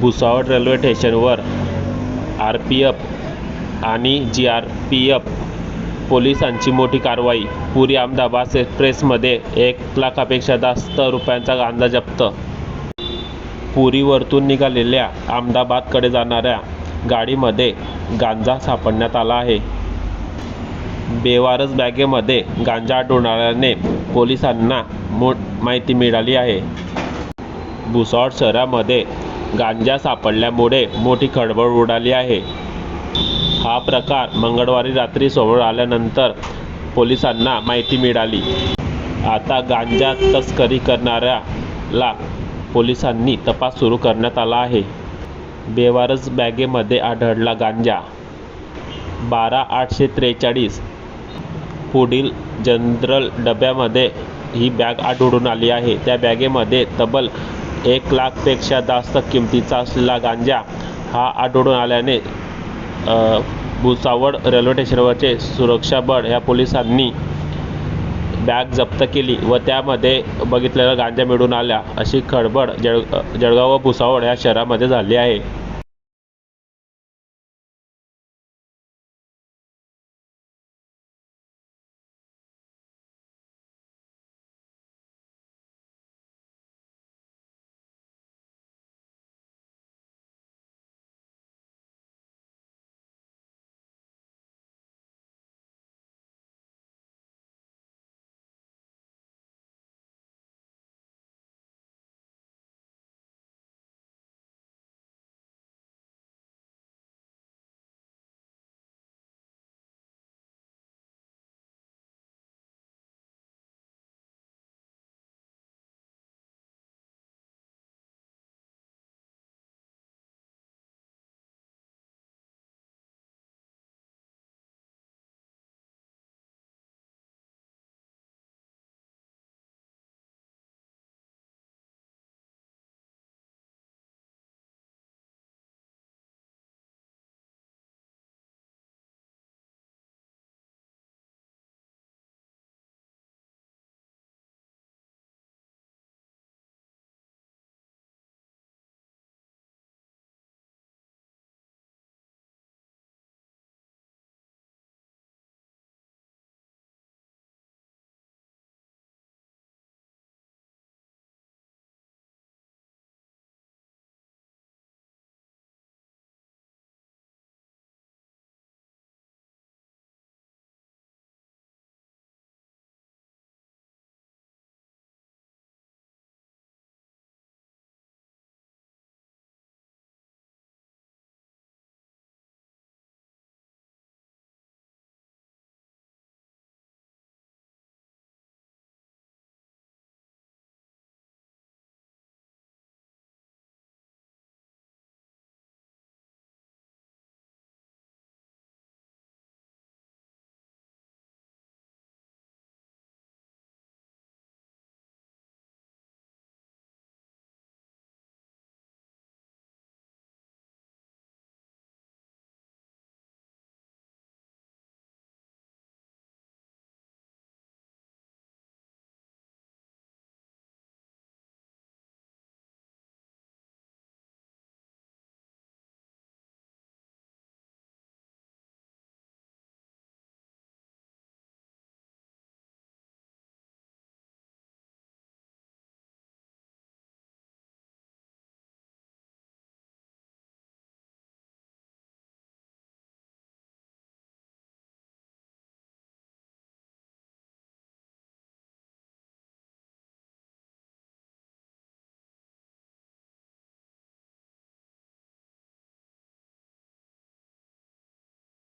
Bhusawal railway स्टेशनवर R P F आणि G R P F पोलिसांची मोठी कारवाई. पुरी अहमदाबाद एक्सप्रेसमध्ये एक लाखापेक्षा जास्त रुपयांचा गांजा जप्त. पुरीवरतून निघालेल्या अहमदाबादकडे जाणाऱ्या गाडीमध्ये गांजा सापडण्यात आला आहे. बेवारस बॅगेमध्ये गांजा आढळणाऱ्याने पोलिसांना मो माहिती मिळाली आहे. भुसावळ शहरामध्ये गांजा सापडल्यामुळे मोठी खळबळ उडाली आहे. हा प्रकार मंगळवारी रात्री समोर आल्यानंतर पोलिसांना माहिती मिळाली. आता गांजा तस्करी करणाऱ्याला पोलिसांनी तपास सुरू करण्यात आला आहे. बेवारस बॅगेमध्ये आढळला गांजा. बारा आठशे त्रेचाळीस पुढील जनरल डब्यामध्ये ही बॅग आढळून आली आहे. त्या बॅगेमध्ये तब्बल एक लाखपेक्षा जास्त किमतीचा असलेला गांजा हा आढळून आल्याने भुसावळ रेल्वे स्टेशनवरचे सुरक्षा बळ ह्या पोलिसांनी बॅग जप्त केली व त्यामध्ये बघितलेला गांजा मिळून आल्या अशी खळबळ जळ जळगाव व भुसावळ या शहरामध्ये झाली आहे.